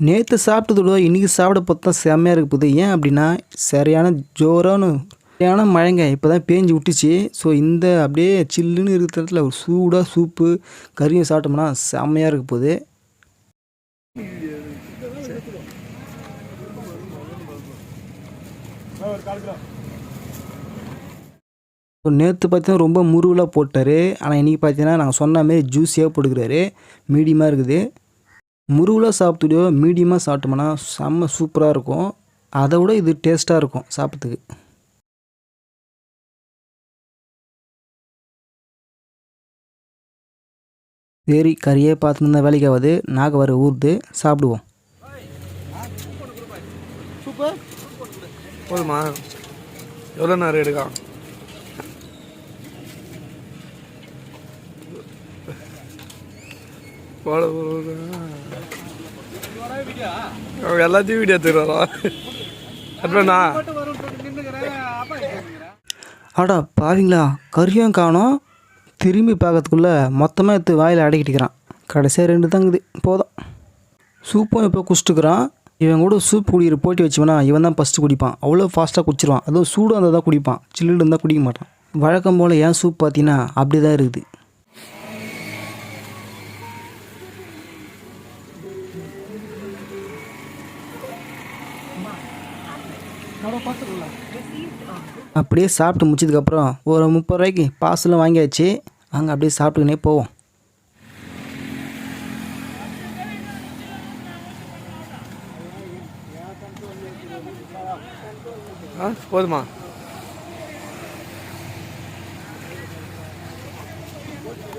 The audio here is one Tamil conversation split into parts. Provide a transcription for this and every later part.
நேற்று சாப்பிட்டதோட இன்றைக்கி சாப்பிட பார்த்தா செம்மையாக இருக்க போகுது ஏன் அப்படின்னா சரியான ஜோரான சரியான மழைங்க. இப்போ தான் பேஞ்சு விட்டுச்சு. ஸோ இந்த அப்படியே சில்லுன்னு இருக்கிற இடத்துல ஒரு சூடாக சூப்பு கறியும் சாப்பிட்டோம்னா செம்மையாக இருக்க போகுது நேற்று பார்த்தீங்கன்னா ரொம்ப முருவலாக போட்டார். ஆனால் இன்றைக்கி பார்த்தீங்கன்னா நாங்கள் சொன்ன மாரி ஜூஸியாக போட்டுக்கிறாரு. மீடியமாக இருக்குது. முருவலாக சாப்பிட்டுடியோ மீடியமாக சாப்பிட்டோம்னா செம்ம சூப்பராக இருக்கும். அதை விட இது டேஸ்ட்டாக இருக்கும் சாப்பிட்றதுக்கு. சரி கறியே பார்த்துன்னு இருந்தால் வேலைக்கு ஆகாது. நாக வர ஊறுது சாப்பிடுவோம் போதுமா? எவ்வளோ நேரம் எடுக்கா போட அவங்க எல்லாத்தையும் வீடியோ எடுத்துக்கிறா அடா ஆடா பாவிங்களா? கரியும் காணும். திரும்பி பார்க்கறதுக்குள்ளே மொத்தமாக எடுத்து வாயில் அடக்கிட்டுக்கிறான் கடைசியாக ரெண்டு தாங்குது. போதும். சூப்பும் இப்போ குடிச்சிட்டுக்கிறான். இவன் கூட சூப் குடிக்கிற போட்டி வச்சவனா இவன் தான் ஃபஸ்ட்டு குடிப்பான். அவ்வளோ ஃபாஸ்ட்டாக குடிச்சிருவான். அதுவும் சூடாக இருந்தால் தான் குடிப்பான். சில்லுன்னு இருந்தால் குடிக்க மாட்டான். வழக்கம் போல் ஏன் சூப் பார்த்தீங்கன்னா அப்படி தான் இருக்குது. அப்படியே சாப்பிட்டு முடிச்சதுக்கப்புறம் ஒரு முப்பது ரூபாய்க்கு பார்சலும் வாங்கியாச்சு. அங்கே அப்படியே சாப்பிட்டுக்கினே போவோம். ஆ போதுமா?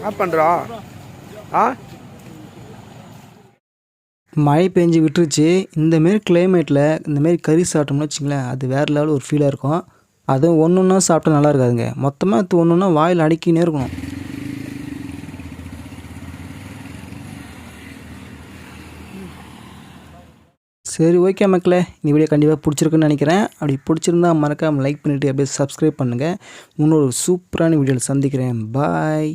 ஆ பண்ணுறா ஆ? மழை பெஞ்சு விட்டுருச்சு. இந்தமாரி கிளைமேட்டில் இந்தமாரி கறி சாப்பிட்டோம்னு வச்சுங்களேன் அது வேறு லெவல் ஒரு ஃபீலாக இருக்கும். அதுவும் ஒன்று ஒன்றா சாப்பிட்டா நல்லா இருக்காதுங்க. மொத்தமாக இது ஒன்று ஒன்றா வாயில் அடிக்கினே இருக்கணும். சரி ஓகே மக்களே. இந்த வீடியோ கண்டிப்பாக பிடிச்சிருக்குன்னு நினைக்கிறேன். அப்படி பிடிச்சிருந்தா மறக்காமல் லைக் பண்ணிவிட்டு அப்படியே சப்ஸ்கிரைப் பண்ணுங்கள் இன்னொரு சூப்பரான வீடியோவில் சந்திக்கிறேன். பாய்